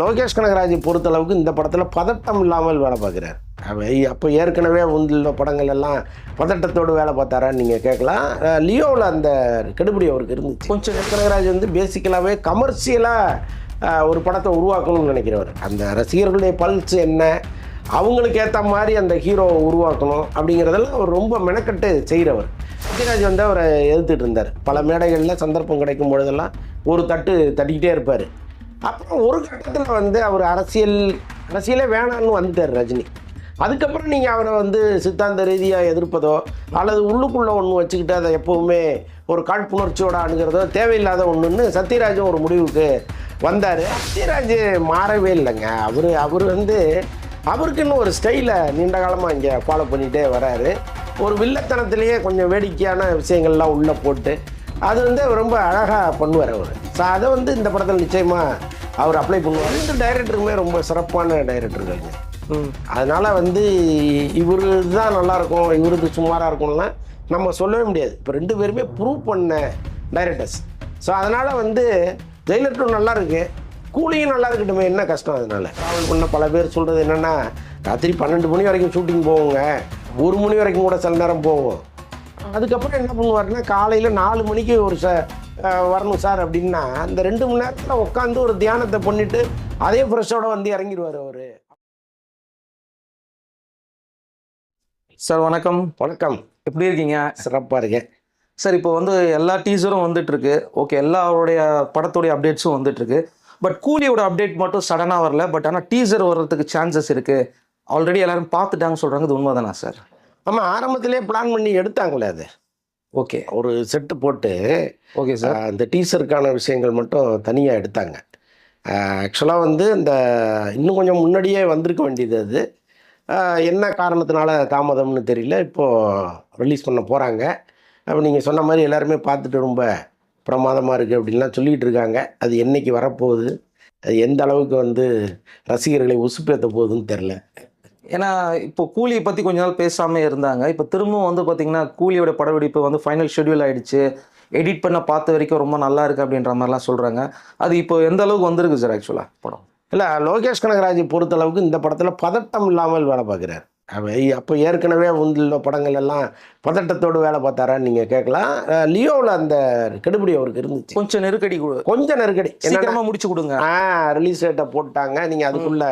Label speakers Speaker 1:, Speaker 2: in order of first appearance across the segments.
Speaker 1: லோகேஷ் கனகராஜை பொறுத்தளவுக்கு இந்த படத்தில் பதட்டம் இல்லாமல் வேலை பார்க்குறாரு. அப்போ ஏற்கனவே உள்ள படங்கள் எல்லாம் பதட்டத்தோடு வேலை பார்த்தாரான்னு நீங்கள் கேட்கலாம். லியோவில் அந்த கெடுபடி அவருக்கு இருந்துச்சு. கொஞ்சம் கனகராஜ் வந்து பேசிக்கலாகவே கமர்ஷியலாக ஒரு படத்தை உருவாக்கணும்னு நினைக்கிறவர். அந்த ரசிகர்களுடைய பல்ஸ் என்ன அவங்களுக்கு ஏற்ற மாதிரி அந்த ஹீரோவை உருவாக்கணும் அப்படிங்கிறதெல்லாம் அவர் ரொம்ப மெனக்கட்டு செய்கிறவர் சத்யராஜ் வந்து அவரை எதிர்த்துட்டு இருந்தார். பல மேடைகளில் சந்தர்ப்பம் கிடைக்கும் பொழுதெல்லாம் ஒரு தட்டு தட்டிக்கிட்டே இருப்பார். அப்புறம் ஒரு கட்டத்தில் வந்து அவர் அரசியல் அரசியலே வேணான்னு வந்துட்டார் ரஜினி. அதுக்கப்புறம் நீங்கள் அவரை வந்து சித்தாந்த ரீதியாக எதிர்ப்பதோ அல்லது உள்ளுக்குள்ளே ஒன்று வச்சுக்கிட்டு அதை எப்போவுமே ஒரு காழ்ப்புணர்ச்சியோட அணுகிறதோ தேவையில்லாத ஒன்றுன்னு சத்யராஜும் ஒரு முடிவுக்கு வந்தார். சத்யராஜ் மாறவே இல்லைங்க. அவர் அவர் வந்து அவருக்குன்னு ஒரு ஸ்டைலை நீண்ட காலமாக இங்கே ஃபாலோ பண்ணிகிட்டே வராரு. ஒரு வில்லத்தனத்திலேயே கொஞ்சம் வேடிக்கையான விஷயங்கள்லாம் உள்ளே போட்டு அது வந்து ரொம்ப அழகாக பண்ணுவார் அவர். ஸோ அதை வந்து இந்த படத்தில் நிச்சயமாக அவர் அப்ளை பண்ணுவார். ரெண்டு டைரக்டருமே ரொம்ப சிறப்பான டைரக்டர்கள்ங்க அதனால் வந்து இவரு தான் நல்லாயிருக்கும் இவருது சுமாராக இருக்கும்லாம் நம்ம சொல்லவே முடியாது. இப்போ ரெண்டு பேருமே ப்ரூவ் பண்ண டைரக்டர்ஸ் ஸோ அதனால் வந்து ஜெயிலர் டூ நல்லா இருக்கு. கூலியும் நல்லா இருக்கட்டுமே என்ன கஷ்டம் அதனால? ட்ராவல் பண்ண பல பேர் சொல்கிறது என்னென்னா ராத்திரி பன்னெண்டு மணி வரைக்கும் ஷூட்டிங் போவோங்க. ஒரு மணி வரைக்கும் கூட சில நேரம் போவோம். அதுக்கப்புறம் என்ன பண்ணுவாருன்னா காலையில் நாலு மணிக்கு ஒரு ச வரணும் சார் அப்படின்னா அந்த ரெண்டு மணி நேரத்தில் உட்காந்து ஒரு தியானத்தை பண்ணிட்டு அதே ஃப்ரெஷ்ஷோட வந்து இறங்கிடுவார் அவர்.
Speaker 2: சார் வணக்கம்.
Speaker 1: வணக்கம்.
Speaker 2: எப்படி இருக்கீங்க?
Speaker 1: சிறப்பாக இருக்கேன்.
Speaker 2: சார் இப்போ வந்து எல்லா டீசரும் வந்துட்டு இருக்கு ஓகே எல்லாருடைய படத்துடைய அப்டேட்ஸும் வந்துட்டு இருக்கு பட் கூலியோட அப்டேட் மட்டும் சடனாக வரல. பட் ஆனால் டீசர் வர்றதுக்கு சான்சஸ் இருக்கு. ஆல்ரெடி எல்லாரும் பார்த்துட்டாங்க சொல்றாங்க. இது உண்மைதானா சார்?
Speaker 1: ஆமாம் ஆரம்பத்திலே பிளான் பண்ணி எடுத்தாங்களே அது.
Speaker 2: ஓகே.
Speaker 1: ஒரு செட்டு போட்டு
Speaker 2: ஓகே சார்.
Speaker 1: இந்த டீசருக்கான விஷயங்கள் மட்டும் தனியாக எடுத்தாங்க. ஆக்சுவலாக வந்து இந்த இன்னும் கொஞ்சம் முன்னாடியே வந்திருக்க வேண்டியது அது. என்ன காரணத்தினால தாமதம்னு தெரியல. இப்போது ரிலீஸ் பண்ண போகிறாங்க அப்போ நீங்கள் சொன்ன மாதிரி எல்லாருமே பார்த்துட்டு ரொம்ப பிரமாதமாக இருக்குது அப்படின்லாம் சொல்லிகிட்டு இருக்காங்க. அது என்னைக்கு வரப்போகுது? அது எந்த அளவுக்கு வந்து ரசிகர்களை உசுப்பேற்ற போகுதுன்னு தெரில
Speaker 2: ஏன்னா இப்போ கூலியை பற்றி கொஞ்ச நாள் பேசாமல் இருந்தாங்க. இப்போ திரும்பவும் வந்து பார்த்தீங்கன்னா கூலியோட படப்பிடிப்பு வந்து ஃபைனல் ஷெட்யூல் ஆயிடுச்சு. எடிட் பண்ண பார்த்த வரைக்கும் ரொம்ப நல்லா இருக்கு அப்படின்ற மாதிரிலாம் சொல்கிறாங்க அது இப்போ எந்த அளவுக்கு வந்திருக்கு சார் ஆக்சுவலாக படம்?
Speaker 1: இல்லை லோகேஷ் கனகராஜை பொறுத்தளவுக்கு இந்த படத்தில் பதட்டம் இல்லாமல் வேலை பார்க்குறாரு. அப்போ ஏற்கனவே உள்ள படங்கள் எல்லாம் பதட்டத்தோடு வேலை பார்த்தாரான்னு நீங்கள் கேட்கலாம். லியோவில் அந்த கெடுபிடி அவருக்கு இருந்துச்சு.
Speaker 2: கொஞ்சம் நெருக்கடி கொடு-
Speaker 1: கொஞ்சம் நெருக்கடி.
Speaker 2: சீக்கிரமா முடிச்சு கொடுங்க.
Speaker 1: ஆ ரிலீஸ் டேட்டை போட்டாங்க. நீங்கள் அதுக்குள்ளே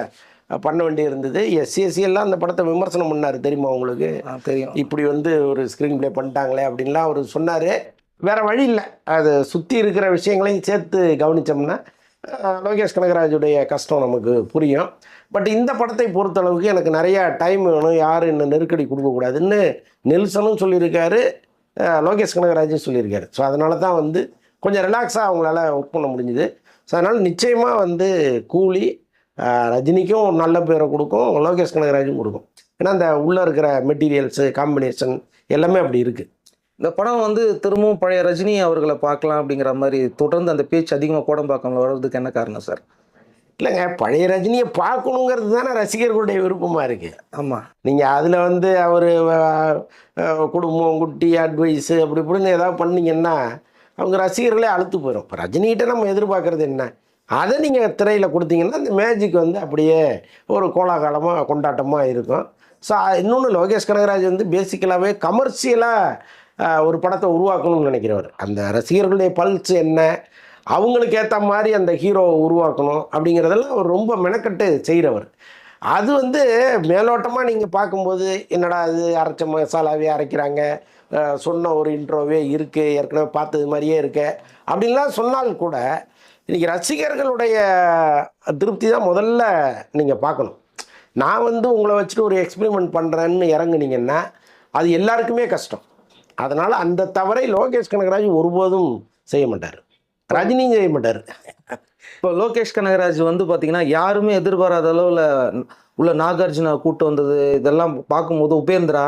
Speaker 1: பண்ண வேண்டி இருந்தது. எஸ்சிஎஸ்சி எல்லாம் அந்த படத்தை விமர்சனம் பண்ணார் தெரியுமா உங்களுக்கு?
Speaker 2: தெரியும்.
Speaker 1: இப்படி வந்து ஒரு ஸ்க்ரீன் ப்ளே பண்ணிட்டாங்களே அப்படின்லாம் அவர் சொன்னார். வேற வழி இல்லை. அது சுற்றி இருக்கிற விஷயங்களையும் சேர்த்து கவனித்தோம்னா லோகேஷ் கனகராஜுடைய கஷ்டம் நமக்கு புரியும். பட் இந்த படத்தை பொறுத்தளவுக்கு எனக்கு நிறையா டைம் வேணும். யாரும் இன்னும் நெருக்கடி கொடுக்கக்கூடாதுன்னு நெல்சனும் சொல்லியிருக்காரு லோகேஷ் கனகராஜும் சொல்லியிருக்காரு. ஸோ அதனால தான் வந்து கொஞ்சம் ரிலாக்ஸாக அவங்களால ஒர்க் பண்ண முடிஞ்சுது. ஸோ அதனால் நிச்சயமாக வந்து கூலி ரஜினிக்கும் ஒரு நல்ல பேரை கொடுக்கும் லோகேஷ் கனகராஜும் கொடுக்கும். ஏன்னா அந்த உள்ளே இருக்கிற மெட்டீரியல்ஸு காம்பினேஷன் எல்லாமே அப்படி இருக்குது
Speaker 2: இந்த படம் வந்து திரும்பவும் பழைய ரஜினி அவர்களை பார்க்கலாம் அப்படிங்கிற மாதிரி தொடர்ந்து அந்த பேச்சு அதிகமாக கோடம்பாக்கம்ல வர்றதுக்கு என்ன காரணம் சார்?
Speaker 1: இல்லைங்க பழைய ரஜினியை பார்க்கணுங்கிறது தானே ரசிகர்களுடைய விருப்பமாக இருக்குது
Speaker 2: ஆமாம்
Speaker 1: நீங்கள் அதில் வந்து அவர் குடும்பம் குட்டி அட்வைஸு அப்படி இப்படின்னு ஏதாவது பண்ணீங்கன்னா அவங்க ரசிகர்களே அழுத்து போயிடும் இப்போ ரஜினிகிட்ட நம்ம எதிர்பார்க்குறது என்ன? அதை நீங்கள் திரையில் கொடுத்தீங்கன்னா அந்த மேஜிக் வந்து அப்படியே ஒரு கோலாகலமாக கொண்டாட்டமாக இருக்கும். ஸோ இன்னொன்று லோகேஷ் கனகராஜ் வந்து பேசிக்கலாகவே கமர்ஷியலாக ஒரு படத்தை உருவாக்கணும்னு நினைக்கிறவர். அந்த ரசிகர்களுடைய பல்ஸ் என்ன அவங்களுக்கு ஏற்ற மாதிரி அந்த ஹீரோவை உருவாக்கணும் அப்படிங்கிறதெல்லாம் அவர் ரொம்ப மெனக்கட்டு செய்கிறவர் அது வந்து மேலோட்டமாக நீங்கள் பார்க்கும்போது என்னடா அது அரைச்ச மசாலாவே அரைக்கிறாங்க சொன்ன ஒரு இன்ட்ரோவே இருக்குது ஏற்கனவே பார்த்தது மாதிரியே இருக்கு அப்படின்லாம் சொன்னால் கூட இன்றைக்கி ரசிகர்களுடைய திருப்தி தான் முதல்ல நீங்கள் பார்க்கணும். நான் வந்து உங்களை வச்சுட்டு ஒரு எக்ஸ்பிரிமெண்ட் பண்ணுறேன்னு இறங்குனீங்கன்னா அது எல்லாருக்குமே கஷ்டம். அதனால் அந்த தவறை லோகேஷ் கனகராஜ் ஒருபோதும் செய்ய மாட்டார். ரஜினியும் செய்ய மாட்டார்.
Speaker 2: இப்போ லோகேஷ் கனகராஜ் வந்து பார்த்திங்கன்னா யாருமே எதிர்பாராத அளவில் உள்ள நாகார்ஜுனா கூட்டு வந்தது இதெல்லாம் பார்க்கும்போது உபேந்திரா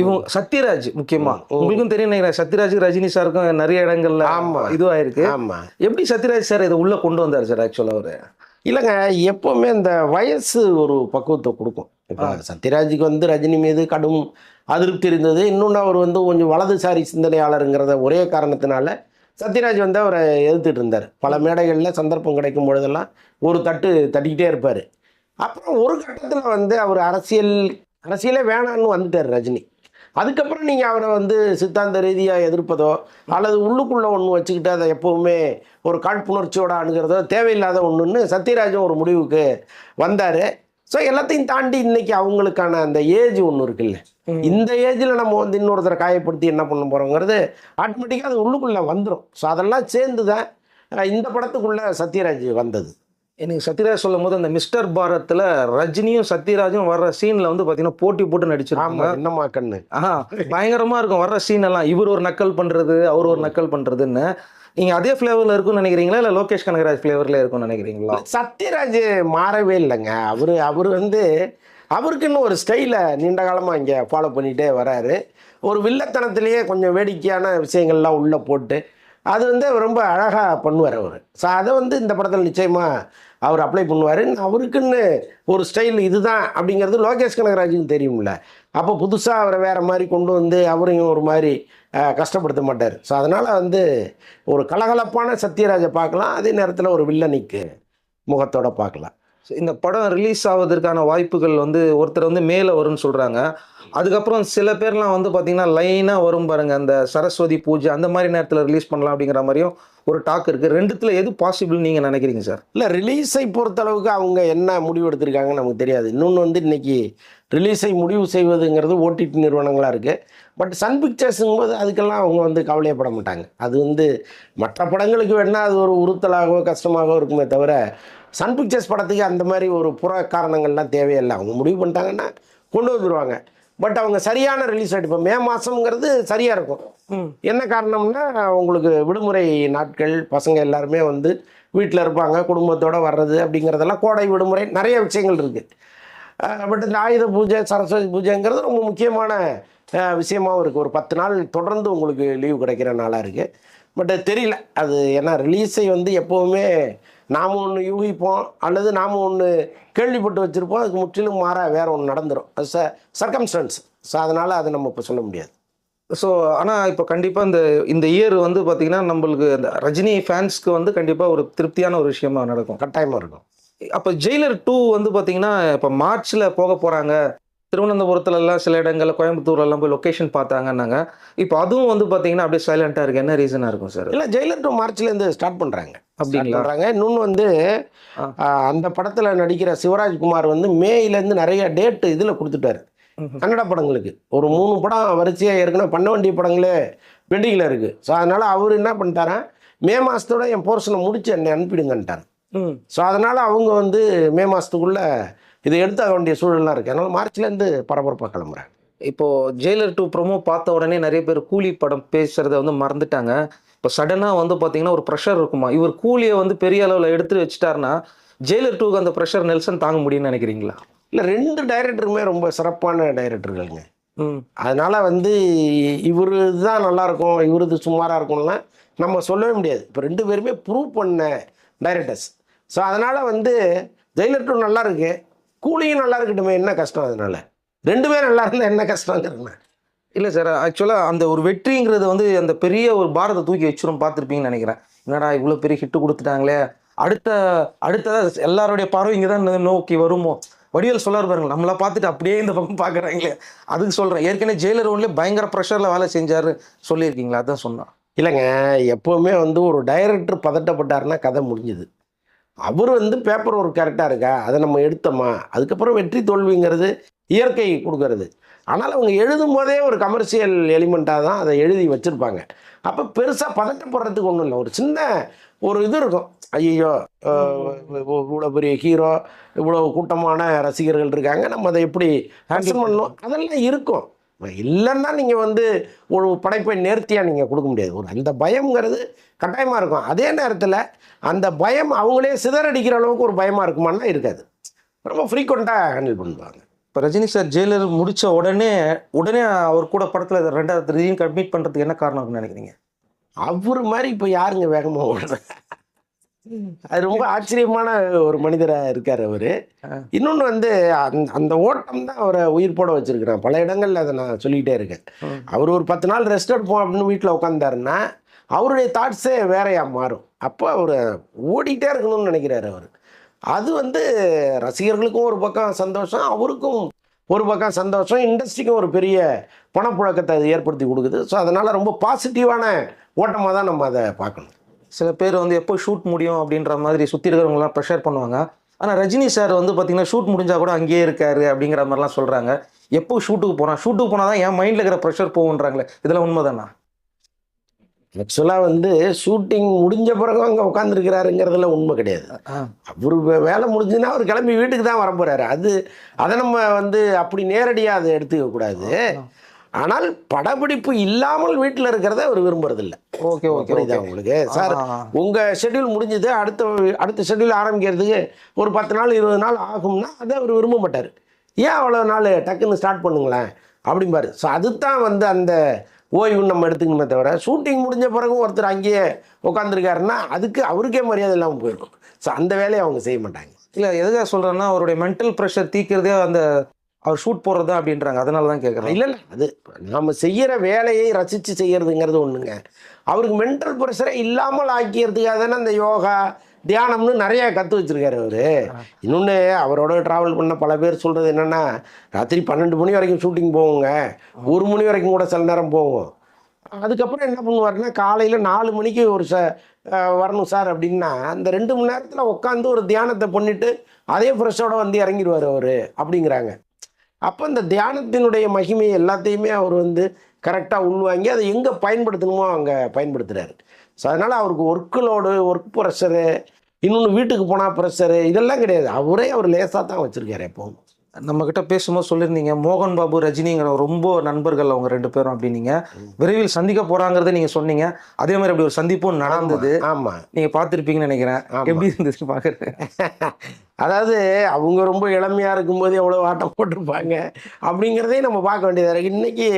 Speaker 2: இவங்க சத்யராஜ் முக்கியமா. உங்களுக்கும் தெரியும் நினைக்கிறேன் சத்யராஜ் ரஜினி சாருக்கும் நிறைய இடங்கள்ல. இதுவாயிருக்கு. எப்படி சத்யராஜ் சார் இதை உள்ள கொண்டு வந்தார் சார் ஆக்சுவலா அவரு?
Speaker 1: இல்லைங்க எப்போவுமே இந்த வயசு ஒரு பக்குவத்தை கொடுக்கும். இப்போ சத்யராஜுக்கு வந்து ரஜினி மீது கடும் அதிருப்தி இருந்தது. இன்னொன்று அவர் வந்து கொஞ்சம் வலதுசாரி சிந்தனையாளருங்கிறத ஒரே காரணத்தினால சத்யராஜ் வந்து அவரை எதிர்த்துட்டு இருந்தார். பல மேடைகளில் சந்தர்ப்பம் கிடைக்கும் பொழுதெல்லாம் ஒரு தட்டு தட்டிக்கிட்டே இருப்பார். அப்புறம் ஒரு கட்டத்தில் வந்து அவர் அரசியல் அரசியலே வேணான்னு வந்துட்டார் ரஜினி. அதுக்கப்புறம் நீங்கள் அவரை வந்து சித்தாந்த ரீதியாக எதிர்ப்பதோ அல்லது உள்ளுக்குள்ளே ஒன்று வச்சுக்கிட்டு அதை எப்போவுமே ஒரு காழ்ப்புணர்ச்சியோட அணுகிறதோ தேவையில்லாத ஒன்றுன்னு சத்யராஜும் ஒரு முடிவுக்கு வந்தார். ஸோ எல்லாத்தையும் தாண்டி இன்னைக்கு அவங்களுக்கான அந்த ஏஜ் ஒன்று இருக்குல்ல. இந்த ஏஜில் நம்ம வந்து இன்னொருத்தரை காயப்படுத்தி என்ன பண்ண போகிறோங்கிறது ஆட்டோமேட்டிக்காக அது உள்ளுக்குள்ளே வந்துடும் ஸோ அதெல்லாம் சேர்ந்து தான் இந்த படத்துக்குள்ளே சத்யராஜ் வந்தது.
Speaker 2: எனக்கு சத்யராஜ் சொல்லும் போது அந்த மிஸ்டர் பாரத்தில் ரஜினியும் சத்யராஜும் வர்ற சீனில் வந்து பார்த்தீங்கன்னா போட்டி போட்டு நடிச்சிருக்காங்க.
Speaker 1: என்னம்மா கண்ணு?
Speaker 2: ஆஹா பயங்கரமா இருக்கும். வர்ற சீன் எல்லாம் இவர் ஒரு நக்கல் பண்றது அவர் ஒரு நக்கல் பண்றதுன்னு. நீங்க அதே ஃப்ளேவர்ல இருக்கும்னு நினைக்கிறீங்களா? இல்ல லோகேஷ் கனகராஜ் ஃப்ளேவர்ல இருக்கும்னு நினைக்கிறீங்களா?
Speaker 1: சத்யராஜ் மாறவே இல்லைங்க. அவர் அவர் வந்து அவருக்குன்னு ஒரு ஸ்டைலை நீண்ட காலமாக இங்கே ஃபாலோ பண்ணிகிட்டே வராரு. ஒரு வில்லத்தனத்திலேயே கொஞ்சம் வேடிக்கையான விஷயங்கள்லாம் உள்ளே போட்டு அது வந்து ரொம்ப அழகாக பண்ணுவார் அவர். ஸோ அதை வந்து இந்த படத்தில் நிச்சயமாக அவர் அப்ளை பண்ணுவார். அவருக்குன்னு ஒரு ஸ்டைல் இதுதான் அப்படிங்கிறது லோகேஷ் கனகராஜுக்கு தெரியும்ல. அப்போ புதுசாக அவரை வேறு மாதிரி கொண்டு வந்து அவரையும் ஒரு மாதிரி கஷ்டப்படுத்த மாட்டார். ஸோ அதனால் வந்து ஒரு கலகலப்பான சத்யராஜை பார்க்கலாம். அதே நேரத்தில் ஒரு வில்லனிக்கு முகத்தோடு பார்க்கலாம்.
Speaker 2: இந்த படம் ரிலீஸ் ஆவதற்கான வாய்ப்புகள் வந்து ஒருத்தர் வந்து மேலே வரும்னு சொல்கிறாங்க அதுக்கப்புறம் சில பேர்லாம் வந்து பார்த்திங்கன்னா லைனாக வரும் பாருங்கள் அந்த சரஸ்வதி பூஜை அந்த மாதிரி நேரத்தில் ரிலீஸ் பண்ணலாம் அப்படிங்கிற மாதிரியும் ஒரு டாக் இருக்குது ரெண்டுத்தில் எது பாசிபிள் நீங்கள் நினைக்கிறீங்க சார்
Speaker 1: இல்லை ரிலீஸை பொறுத்தளவுக்கு அவங்க என்ன முடிவு எடுத்திருக்காங்கன்னு நமக்கு தெரியாது. இன்னொன்று வந்து இன்றைக்கி ரிலீஸை முடிவு செய்வதுங்கிறது ஓடிடி நிறுவனங்களாக இருக்குது பட் சன் பிக்சர்ஸுங்கும்போது அதுக்கெல்லாம் அவங்க வந்து கவலையப்பட மாட்டாங்க. அது வந்து மற்ற படங்களுக்கு வேணால் அது ஒரு உறுத்தலாகவோ கஷ்டமாகவோ இருக்குமே தவிர சன் பிக்சர்ஸ் படத்துக்கு அந்த மாதிரி ஒரு புற காரணங்கள்லாம் தேவையில்லை. அவங்க முடிவு பண்ணிட்டாங்கன்னா கொண்டு வந்துடுவாங்க பட் அவங்க சரியான ரிலீஸ் டேட் இப்போ மே மாதம்ங்கிறது சரியாக இருக்கும். என்ன காரணம்னா உங்களுக்கு விடுமுறை நாட்கள் பசங்க எல்லாருமே வந்து வீட்டில் இருப்பாங்க குடும்பத்தோடு வர்றது அப்படிங்கிறதெல்லாம் கோடை விடுமுறை நிறைய விஷயங்கள் இருக்குது பட் இந்த ஆயுத பூஜை சரஸ்வதி பூஜைங்கிறது ரொம்ப முக்கியமான அஹ், விஷயமாவும் இருக்குது ஒரு பத்து நாள் தொடர்ந்து உங்களுக்கு லீவ் கிடைக்கிற நாளாக இருக்குது பட் தெரியல. அது ஏன்னா ரிலீஸை வந்து எப்போவுமே நாம் ஒன்று யூகிப்போம். அல்லது நாம் ஒன்று கேள்விப்பட்டு வச்சுருப்போம். அதுக்கு முற்றிலும் மாற வேற ஒன்று நடந்துடும் அது ச சர்க்கம்ஸ்டன்ஸ் ஸோ அதனால் அதை நம்ம இப்போ சொல்ல முடியாது.
Speaker 2: ஸோ ஆனால் இப்போ கண்டிப்பாக இந்த இந்த இயர் வந்து பார்த்தீங்கன்னா நம்மளுக்கு இந்த ரஜினி ஃபேன்ஸ்க்கு வந்து கண்டிப்பாக ஒரு திருப்தியான ஒரு விஷயமா நடக்கும்.
Speaker 1: கட்டாயமாக இருக்கும்.
Speaker 2: அப்போ ஜெயிலர் டூ வந்து பார்த்தீங்கன்னா இப்போ மார்ச்சில் போக போகிறாங்க திருவனந்தபுரத்துலலாம் சில இடங்கள்ல கோயம்புத்தூர்லலாம் போய் லொக்கேஷன் பார்த்தாங்கன்னாங்க. இப்போ அதுவும் வந்து பார்த்தீங்கன்னா அப்படியே சைலண்ட்டாக இருக்குது என்ன ரீசனாக இருக்கும் சார்
Speaker 1: இல்லை ஜெயிலர் டூ மார்ச்லேருந்து ஸ்டார்ட் பண்ணுறாங்க
Speaker 2: அப்படிங்களா?
Speaker 1: பண்ணுறாங்க இன்னொன்று வந்து அந்த படத்தில் நடிக்கிற சிவராஜ்குமார் வந்து மேயிலேருந்து நிறைய டேட்டு இதில் கொடுத்துட்டாரு. கன்னட படங்களுக்கு. ஒரு மூணு படம் வரிசையாக ஏற்கனவே பண்ண வேண்டிய படங்களே பெண்டிங்கில் இருக்குது ஸோ அதனால் அவர் என்ன பண்ணிட்டாரன் மே மாதத்தோட என் போர்ஷனை முடிச்சு என்னை அனுப்பிடுங்கன்ட்டார். ஸோ அதனால் அவங்க வந்து மே மாதத்துக்குள்ளே இதை எடுத்தாக வேண்டிய சூழல்லாம் இருக்குது அதனால் மார்ச்லேருந்து பரபரப்பாக கிளம்புறாங்க
Speaker 2: இப்போ ஜெயிலர் டூ ப்ரோமோ பார்த்த உடனே நிறைய பேர் கூலி படம் பேசுறத வந்து மறந்துட்டாங்க. இப்போ சடனாக வந்து பார்த்தீங்கன்னா ஒரு ப்ரெஷர் இருக்குமா? இவர் கூலியை வந்து பெரிய அளவில் எடுத்து வச்சுட்டாருன்னா ஜெயிலர் டூக்கு அந்த ப்ரெஷர் நெல்சன் தாங்க முடியும்னு நினைக்கிறீங்களா?
Speaker 1: இல்லை ரெண்டு டைரக்டருமே ரொம்ப சிறப்பான டைரக்டர்களுங்க
Speaker 2: ம்.
Speaker 1: அதனால் வந்து இவர் தான் நல்லாயிருக்கும் இவரது சுமாராக இருக்கும்லாம் நம்ம சொல்லவே முடியாது. இப்போ ரெண்டு பேருமே ப்ரூவ் பண்ண டைரக்டர்ஸ் ஸோ அதனால் வந்து ஜெயிலர் டூ நல்லா இருக்கு. கூலியும் நல்லா இருக்கட்டுமே என்ன கஷ்டம் அதனால? ரெண்டு பேரும் நல்லா இருந்தால் என்ன கஷ்டங்கிறேன்
Speaker 2: இல்லை சார் ஆக்சுவலாக அந்த ஒரு வெற்றிங்கிறது வந்து அந்த பெரிய ஒரு பாரத்தை தூக்கி வச்சிரும் பார்த்துருப்பீங்கன்னு நினைக்கிறேன். என்னடா இவ்வளோ பெரிய ஹிட்டு கொடுத்துட்டாங்களே? அடுத்த அடுத்ததாக எல்லாருடைய பார்வை இங்கே தான் நோக்கி வருமோ? வடிவேல் சொல்லார் பாருங்க நம்மளை பார்த்துட்டு அப்படியே இந்த பக்கம் பார்க்குறாங்களே. அதுக்கு சொல்கிறேன் ஏற்கனவே ஜெயிலர் ஒன்லேயே பயங்கர ப்ரெஷரில் வேலை செஞ்சார் சொல்லியிருக்கீங்களா? அதான் சொன்னான்.
Speaker 1: இல்லைங்க எப்போவுமே வந்து ஒரு டைரக்டர் பதட்டப்பட்டாருன்னா கதை முடிஞ்சுது. அவர் வந்து பேப்பர் ஒர்க் கரெக்டாக இருக்கா அதை நம்ம எடுத்தோமா? அதுக்கப்புறம் வெற்றி தோல்விங்கிறது இயற்கை கொடுக்கறது. ஆனால் அவங்க எழுதும் போதே ஒரு கமர்ஷியல் எலிமெண்ட்டாக தான் அதை எழுதி வச்சுருப்பாங்க. அப்போ பெருசாக பதட்டப்படுறதுக்கு ஒன்றும் இல்லை. ஒரு சின்ன ஒரு இது இருக்கும். ஐயோ இவ்வளோ பெரிய ஹீரோ இவ்வளோ கூட்டமான ரசிகர்கள் இருக்காங்க. நம்ம அதை எப்படி ஹேண்டில் பண்ணணும்? அதெல்லாம் இருக்கும். இல்லைன்னா நீங்கள் வந்து ஒரு படைப்பை நேர்த்தியாக நீங்கள் கொடுக்க முடியாது. ஒரு அந்த பயம்ங்கிறது கட்டாயமாக இருக்கும். அதே நேரத்தில் அந்த பயம் அவங்களே சிதறடிக்கிற அளவுக்கு ஒரு பயமாக இருக்குமான்னா இருக்காது. ரொம்ப ஃப்ரீக்வெண்ட்டாக ஹேண்டில் பண்ணுவாங்க.
Speaker 2: இப்போ ரஜினி சார் ஜெயிலர் முடிச்ச உடனே உடனே அவர் கூட படத்தில் ரெண்டாவது ரீம் கம்ப்ளீட் பண்ணுறதுக்கு என்ன காரணம்னு நினைக்கிறீங்க?
Speaker 1: அவர் மாதிரி இப்போ யாருங்க வேகமாக ஓடுறது அது ரொம்ப ஆச்சரியமான ஒரு மனிதராக இருக்கார் அவர். இன்னொன்று வந்து அந்த அந்த ஓட்டம் தான் அவரை உயிர் போட வச்சிருக்கிறேன். பல இடங்கள்ல அதை நான் சொல்லிக்கிட்டே இருக்கேன். அவர் ஒரு பத்து நாள் ரெஸ்ட் எடுப்போம் அப்படின்னு வீட்டில் உட்காந்தாருன்னா அவருடைய தாட்ஸே வேறையா மாறும். அப்போ அவர் ஓடிட்டே இருக்கணும்னு நினைக்கிறாரு அவர். அது வந்து ரசிகர்களுக்கும் ஒரு பக்கம் சந்தோஷம் அவருக்கும் ஒரு பக்கம் சந்தோஷம். இண்டஸ்ட்ரிக்கும் ஒரு பெரிய பணப்புழக்கத்தை அது ஏற்படுத்தி கொடுக்குது. ஸோ அதனால் ரொம்ப பாசிட்டிவான ஓட்டமாக தான் நம்ம அதை பார்க்கணும்.
Speaker 2: சில பேர் வந்து எப்போ ஷூட் முடியும் அப்படின்ற மாதிரி சுற்றி இருக்கிறவங்களாம் ப்ரெஷர் பண்ணுவாங்க. ஆனால் ரஜினி சார் வந்து பார்த்தீங்கன்னா ஷூட் முடிஞ்சா கூட அங்கேயே இருக்காரு அப்படிங்கிற மாதிரிலாம் சொல்கிறாங்க எப்போ ஷூட்டுக்கு போகிறான் ஷூட்டுக்கு போனால் தான் என் மைண்டில் இருக்கிற ப்ரெஷர் போகுன்றாங்களே இதெல்லாம் உண்மைதானா?
Speaker 1: ஆக்சுவலாக வந்து ஷூட்டிங் முடிஞ்ச பிறகு அங்கே உட்காந்துருக்கிறாருங்கிறதுல உண்மை கிடையாது. அவர் வேலை முடிஞ்சுன்னா அவர் கிளம்பி வீட்டுக்கு தான் வர போறாரு அது அதை நம்ம வந்து அப்படி நேரடியாக அதை எடுத்துக்க கூடாது ஆனால் படப்பிடிப்பு இல்லாமல் வீட்டில் இருக்கிறத அவர் விரும்புறதில்ல.
Speaker 2: ஓகே ஓகே
Speaker 1: புரியுதா உங்களுக்கு? சார் உங்கள் ஷெட்யூல் முடிஞ்சது அடுத்த அடுத்த ஷெட்யூல் ஆரம்பிக்கிறதுக்கு ஒரு பத்து நாள் இருபது நாள் ஆகும்னா அதை அவர் விரும்ப மாட்டார். ஏன் அவ்வளோ நாள் டக்குன்னு ஸ்டார்ட் பண்ணுங்களேன்? அப்படிம்பாரு. ஸோ அதுதான் வந்து அந்த ஓய்வுன்னு நம்ம எடுத்துக்கணுமே தவிர ஷூட்டிங் முடிஞ்ச பிறகும் ஒருத்தர் அங்கேயே உட்காந்துருக்காருன்னா அதுக்கு அவருக்கே மரியாதை இல்லாமல் போயிடும். ஸோ அந்த வேலையை அவங்க செய்ய மாட்டாங்க.
Speaker 2: இல்லை எதுக்காக சொல்கிறேன்னா அவருடைய மென்டல் ப்ரெஷர் தீக்கிறதே அந்த அவர் ஷூட் போடுறதா அப்படின்றாங்க. அதனால தான் கேட்குறேன்
Speaker 1: இல்லை இல்லை. அது நாம் செய்கிற வேலையை ரசித்து செய்கிறதுங்கிறது ஒன்றுங்க அவருக்கு மென்டல் ப்ரெஷரை இல்லாமல் ஆக்கியறதுக்காக தானே அந்த யோகா தியானம்னு நிறைய கற்று வச்சுருக்காரு அவர். இன்னொன்று அவரோட ட்ராவல் பண்ண பல பேர் சொல்கிறது என்னென்னா ராத்திரி பன்னெண்டு மணி வரைக்கும் ஷூட்டிங் போவோங்க. ஒரு மணி வரைக்கும் கூட சில நேரம் போவோம். அதுக்கப்புறம் என்ன பண்ணுவார்னா காலையில் நாலு மணிக்கு ஒரு ச வரணும் சார் அப்படின்னா அந்த ரெண்டு மணி நேரத்தில் உட்காந்து ஒரு தியானத்தை பண்ணிவிட்டு அதே ஃப்ரெஷ்ஷோடு வந்து இறங்கிடுவார் அவர் அப்படிங்கிறாங்க. அப்போ இந்த தியானத்தினுடைய மகிமை எல்லாத்தையுமே அவர் வந்து கரெக்டாக உள்வாங்கி அதை எங்கே பயன்படுத்தணுமோ அங்கே பயன்படுத்துகிறாரு ஸோ அதனால் அவருக்கு ஒர்க்குலோடு ஒர்க் ப்ரெஷரு இன்னொன்று வீட்டுக்கு போனால் ப்ரெஷரு இதெல்லாம் கிடையாது. அவரே அவர் லேசாக தான் வச்சுருக்காரு எப்போவும்.
Speaker 2: நம்ம கிட்ட பேசும்போது சொல்லியிருந்தீங்க மோகன் பாபு ரஜினிங்கிற ரொம்ப நண்பர்கள் அவங்க ரெண்டு பேரும் அப்படின்னீங்க. விரைவில் சந்திக்க போறாங்கிறத நீங்க சொன்னீங்க. அதே மாதிரி அப்படி ஒரு சந்திப்பும் நடந்தது.
Speaker 1: ஆமாம்
Speaker 2: நீங்க பார்த்துருப்பீங்கன்னு நினைக்கிறேன். எப்படி இருந்துச்சு பாக்குறது
Speaker 1: அதாவது அவங்க ரொம்ப இளமையாக இருக்கும்போது எவ்வளோ ஆட்டம் போட்டிருப்பாங்க அப்படிங்கிறதே நம்ம பார்க்க வேண்டியதாக இருக்குது இன்றைக்கி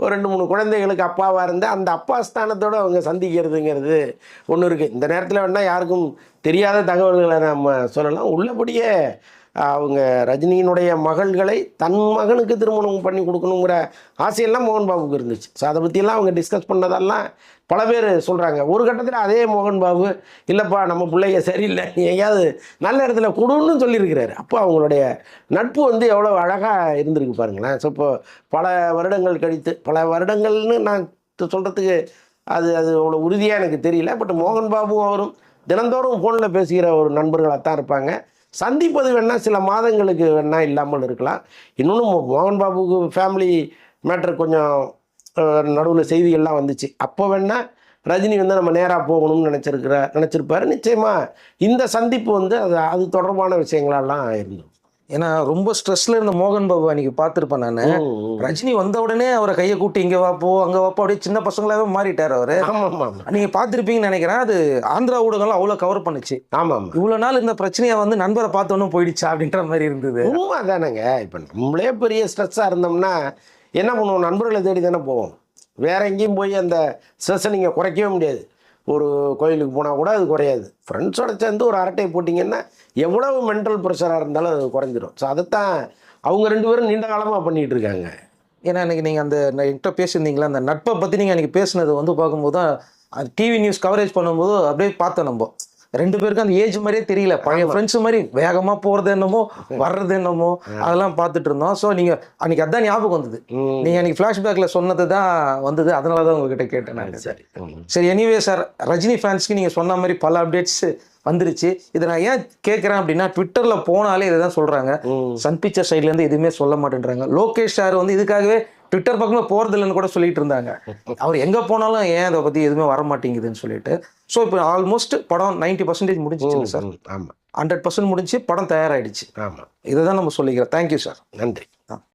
Speaker 1: ஒரு ரெண்டு மூணு குழந்தைகளுக்கு அப்பாவாக இருந்து அந்த அப்பா ஸ்தானத்தோடு அவங்க சந்திக்கிறதுங்கிறது ஒன்று இருக்குது இந்த நேரத்தில் வேணால் யாருக்கும் தெரியாத தகவல்களை நம்ம சொல்லலாம். உள்ளபடியே அவங்க ரஜினியினுடைய மகள்களை தன் மகனுக்கு திருமணம் பண்ணி கொடுக்கணுங்கிற ஆசையெல்லாம் மோகன் பாபுக்கு இருந்துச்சு. ஸோ அதை பற்றியெல்லாம் அவங்க டிஸ்கஸ் பண்ணதெல்லாம் பல பேர் சொல்கிறாங்க ஒரு கட்டத்தில் அதே மோகன் பாபு இல்லைப்பா நம்ம பிள்ளைங்க சரியில்லை. நீ எங்கேயாவது நல்ல இடத்துல கொடுன்னு சொல்லியிருக்கிறாரு. அப்போ அவங்களுடைய நட்பு வந்து எவ்வளோ அழகாக இருந்திருக்கு பாருங்களேன். ஸோ இப்போ பல வருடங்கள் கழித்து பல வருடங்கள்னு நான் சொல்கிறதுக்கு அது அது அவ்வளோ உறுதியாக எனக்கு தெரியல. பட் மோகன் பாபுவும் அவரும் தினந்தோறும் ஃபோனில் பேசுகிற ஒரு நண்பர்களாக தான் இருப்பாங்க. சந்திப்பது வேணால் சில மாதங்களுக்கு வேணால் இல்லாமல் இருக்கலாம். இன்னொன்று மோகன் பாபுக்கு ஃபேமிலி மேட்ரு கொஞ்சம் நடுவில் செய்திகள்லாம் வந்துச்சு. அப்போ வேணால் ரஜினி வந்து நம்ம நேராக போகணும்னு நினச்சிருக்கிற நினச்சிருப்பாரு. நிச்சயமாக இந்த சந்திப்பு வந்து அது அது தொடர்பான விஷயங்களெல்லாம் இருந்தோம்
Speaker 2: ஏன்னா ரொம்ப ஸ்ட்ரெஸ்ல இருந்த மோகன் பாபு அன்னைக்கு பார்த்துருப்பேன் நான். ரஜினி வந்த உடனே அவரை கையை கூட்டி இங்க வாப்போ அங்க வாப்போ அப்படியே சின்ன பசங்களாவே மாறிட்டார் அவரு. நீங்க பார்த்துருப்பீங்கன்னு நினைக்கிறேன். அது ஆந்திரா ஊடகம்லாம் அவ்வளோ கவர் பண்ணுச்சு.
Speaker 1: ஆமாம். ஆமாம்
Speaker 2: இவ்வளவு நாள் இந்த பிரச்சனையை வந்து நண்பரை பார்த்தோன்னு போயிடுச்சா அப்படின்ற மாதிரி இருந்தது.
Speaker 1: உண்மை தானேங்க இப்போ நம்மளே பெரிய ஸ்ட்ரெஸ்ஸாக இருந்தோம்னா என்ன பண்ணுவோம்? நண்பர்களை தேடி தானே போவோம். வேற எங்கேயும் போய் அந்த ஸ்ட்ரெஸ்ஸை நீங்கள் குறைக்கவே முடியாது. ஒரு கோயிலுக்கு போனால் கூட அது குறையாது. ஃப்ரெண்ட்ஸோட சேர்ந்து ஒரு அரட்டை போட்டிங்கன்னா எவ்வளவு மென்டல் ப்ரெஷராக இருந்தாலும் அது குறைஞ்சிரும். ஸோ அதைத்தான் அவங்க ரெண்டு பேரும் நீண்ட காலமாக பண்ணிகிட்டு இருக்காங்க.
Speaker 2: ஏன்னா இன்றைக்கி நீங்கள் அந்த என்கிட்ட பேசியிருந்தீங்களா அந்த நட்பை பற்றி நீங்கள் அன்றைக்கி பேசினது வந்து பார்க்கும்போது அது டிவி நியூஸ் கவரேஜ் பண்ணும்போது அப்படியே பார்த்தோம் நம்ம. ரெண்டு பேருக்கும் அந்த ஏஜ் மாதிரியே தெரியல. பழைய ஃப்ரெண்ட்ஸ் மாதிரி வேகமாக போகிறது என்னமோ வர்றது என்னமோ அதெல்லாம் பார்த்துட்டு இருந்தோம். ஸோ நீங்கள் அன்னைக்கு அதான் ஞாபகம் வந்தது.
Speaker 1: ம்.
Speaker 2: நீங்கள் அன்னைக்கு ஃப்ளாஷ்பேக்கில் சொன்னது தான் வந்தது. அதனால தான் உங்ககிட்ட கேட்டேன் நான்.
Speaker 1: சரி.
Speaker 2: சரி எனிவே சார் ரஜினி ஃபேன்ஸ்க்கு நீங்கள் சொன்ன மாதிரி பல அப்டேட்ஸ் வந்துருச்சு. இதை நான் ஏன் கேட்குறேன் அப்படின்னா ட்விட்டரில் போனாலே இதை தான் சொல்கிறாங்க. சன் பிக்சர் சைட்லேருந்து எதுவுமே சொல்ல மாட்டேன்றாங்க. லோகேஷ் சார் வந்து இதுக்காகவே ட்விட்டர் பக்கமே போகிறது இல்லைன்னு கூட சொல்லிட்டு இருந்தாங்க. அவர் எங்கே போனாலும் ஏன் அதை பற்றி எதுவுமே வர மாட்டேங்குதுன்னு சொல்லிட்டு. ஸோ இப்போ ஆல்மோஸ்ட் படம் நைன்டி பர்சன்டேஜ் முடிஞ்சிச்சு சார்?
Speaker 1: ஆமாம்
Speaker 2: ஹண்ட்ரட் பர்சன்ட் முடிஞ்சு படம் தயாராகிடுச்சு
Speaker 1: ஆமாம்
Speaker 2: இதை தான் நம்ம சொல்லிக்கிறோம். தேங்க்யூ சார்
Speaker 1: நன்றி.